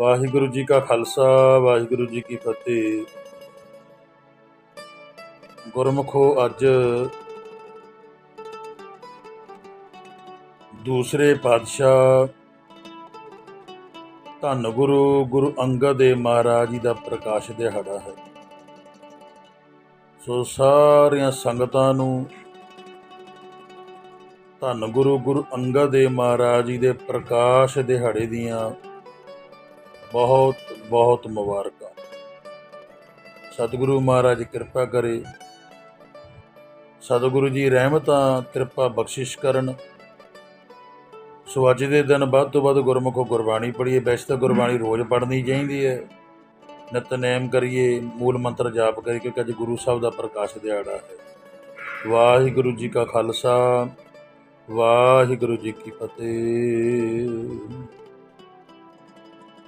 ਵਾਹਿਗੁਰੂ ਜੀ ਕਾ ਖਾਲਸਾ, ਵਾਹਿਗੁਰੂ ਜੀ ਕੀ ਫਤਿਹ। ਗੁਰਮੁਖੋ ਅੱਜ ਦੂਸਰੇ ਪਾਤਸ਼ਾਹ ਧੰਨ ਗੁਰੂ ਗੁਰੂ ਅੰਗਦ ਦੇਵ ਮਹਾਰਾਜ ਜੀ ਦਾ ਪ੍ਰਕਾਸ਼ ਦਿਹਾੜਾ ਹੈ। ਸੋ ਸਾਰੀਆਂ ਸੰਗਤਾਂ ਨੂੰ ਧੰਨ ਗੁਰੂ ਗੁਰੂ ਅੰਗਦ ਦੇਵ ਮਹਾਰਾਜ ਜੀ ਦੇ ਪ੍ਰਕਾਸ਼ ਦਿਹਾੜੇ ਦੀਆਂ ਬਹੁਤ ਬਹੁਤ ਮੁਬਾਰਕਾਂ। ਸਤਿਗੁਰੂ ਮਹਾਰਾਜ ਕਿਰਪਾ ਕਰੇ। ਸਤਿਗੁਰੂ ਜੀ ਰਹਿਮਤਾਂ, ਕਿਰਪਾ ਬਖਸ਼ਿਸ਼ ਕਰਨ। ਸੋ ਅੱਜ ਦੇ ਦਿਨ ਵੱਧ ਤੋਂ ਵੱਧ ਗੁਰਮੁਖੋ ਗੁਰਬਾਣੀ ਪੜ੍ਹੀਏ। ਵੈਸੇ ਤਾਂ ਗੁਰਬਾਣੀ ਰੋਜ਼ ਪੜ੍ਹਨੀ ਚਾਹੀਦੀ ਹੈ। ਨਿਤਨੇਮ ਕਰੀਏ, ਮੂਲ ਮੰਤਰ ਜਾਪ ਕਰੀਏ, ਕਿਉਂਕਿ ਅੱਜ ਗੁਰੂ ਸਾਹਿਬ ਦਾ ਪ੍ਰਕਾਸ਼ ਦਿਹਾੜਾ ਹੈ। ਵਾਹਿਗੁਰੂ ਜੀ ਕਾ ਖਾਲਸਾ, ਵਾਹਿਗੁਰੂ ਜੀ ਕੀ ਫਤਿਹ।